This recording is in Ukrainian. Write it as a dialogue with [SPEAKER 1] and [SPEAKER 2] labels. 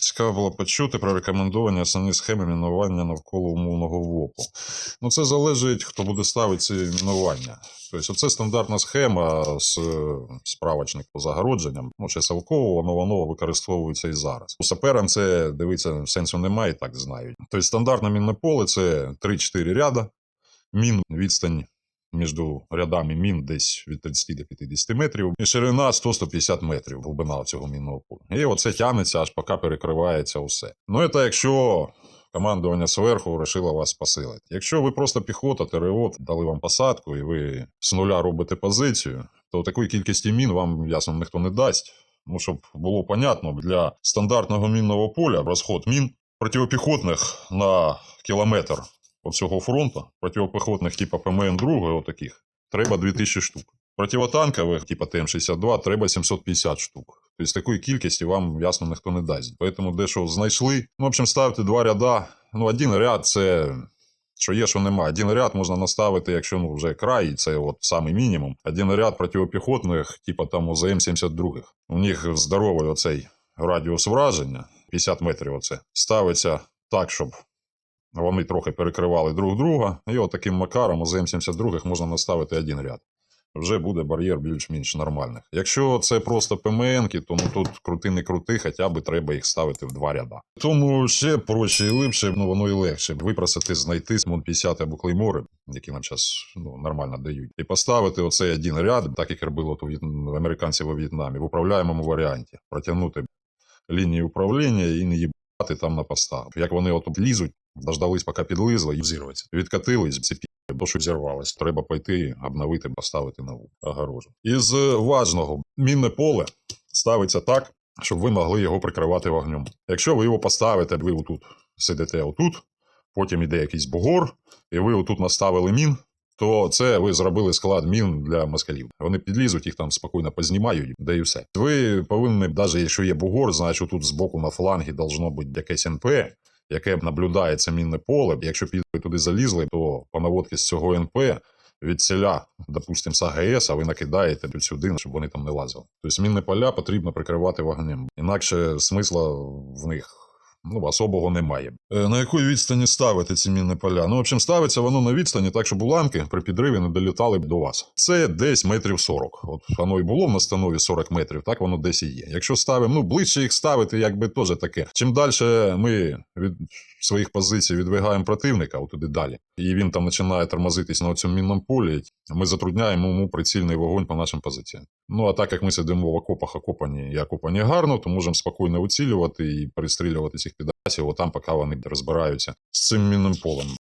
[SPEAKER 1] цікаво було почути про рекомендовані основні схеми мінування навколо умовного ВОПу. Ну, це залежить, хто буде ставити ці мінування. Тобто, це стандартна схема з е, справочник по загородженням. Ну, чи селково, воно воно використовується і зараз. У саперам це дивиться сенсу немає, і так знають. Тобто, стандартне мінне поле це 3-4 ряда, мін відстань між рядами мін десь від 30 до 50 метрів, і ширина 100-150 метрів глибина цього мінного поля. І оце тягнеться, аж поки перекривається усе. Ну, це якщо командування зверху вирішило вас посилити. Якщо ви просто піхота, ТРО, дали вам посадку, і ви з нуля робите позицію, то такої кількості мін вам ясно ніхто не дасть. Ну, щоб було понятно, для стандартного мінного поля розход мін протипіхотних на кілометр всього фронту, протипіхотних типу ПМН 2 отаких, треба 2000 штук. Противотанкових, типу ТМ-62, треба 750 штук. Тобто такої кількості вам, ясно, ніхто не дасть. Тому дещо знайшли. Ну, в общем, ставити два ряда. Ну, один ряд це що є, що нема. Один ряд можна наставити, якщо ну, вже край, і це от самий мінімум. Один ряд протипіхотних, типу там ОЗМ-72. У них здоровий оцей радіус враження, 50 метрів оце, ставиться так, щоб вони трохи перекривали друг друга. І от таким макаром ОЗМ-72 можна наставити один ряд. Вже буде бар'єр більш-менш нормальних. Якщо це просто ПМНки, то ну тут крути не крути, хоча б треба їх ставити в два ряда. Тому ще проще і липше, ну воно і легше. Випросити, знайти Смон 50 або клеймори, які нам зараз ну, нормально дають, і поставити оцей один ряд, так як робило то в'єт- американців у В'єтнамі, в управляємому варіанті, протягнути лінії управління і не їбати там на постах. Як вони от лізуть, дождались, поки підлизли, і взірваться. Відкатились, ці бо що зірвалось. Треба пойти, обновити, поставити нову огорожу. Із важного мінне поле ставиться так, щоб ви могли його прикривати вогнем. Якщо ви його поставите, ви отут сидите отут, потім іде якийсь бугор, і ви отут наставили мін. То це ви зробили склад мін для москалів. Вони підлізуть, їх там спокійно познімають, де і все. Ви повинні, навіть якщо є бугор, значить тут збоку на флангі должно бути якесь НП, яке б наблюдає це мінне поле. Якщо підли туди залізли, то по наводки з цього НП від ціля, допустимо, з а ви накидаєте сюди, щоб вони там не лазили. Тобто мінне поля потрібно прикривати вогнем. Інакше смисла в них. Ну, особого немає. Е, на якій відстані ставити ці мінні поля? Ну, в общем, ставиться воно на відстані, так щоб уламки при підриві не долітали б до вас. Це десь метрів 40. От воно і було в настанові 40 метрів, так воно десь і є. Якщо ставимо, ну ближче їх ставити, якби теж таке. Чим далі ми від своїх позицій відвигаємо противника, туди далі, і він там починає тормозитись на цьому мінному полі, ми затрудняємо йому прицільний вогонь по нашим позиціям. Ну а так як ми сидимо в окопах, окопані і окопані гарно, то можемо спокійно уцілювати і перестрілювати цих підасів, отам, поки вони розбираються з цим мінним полем.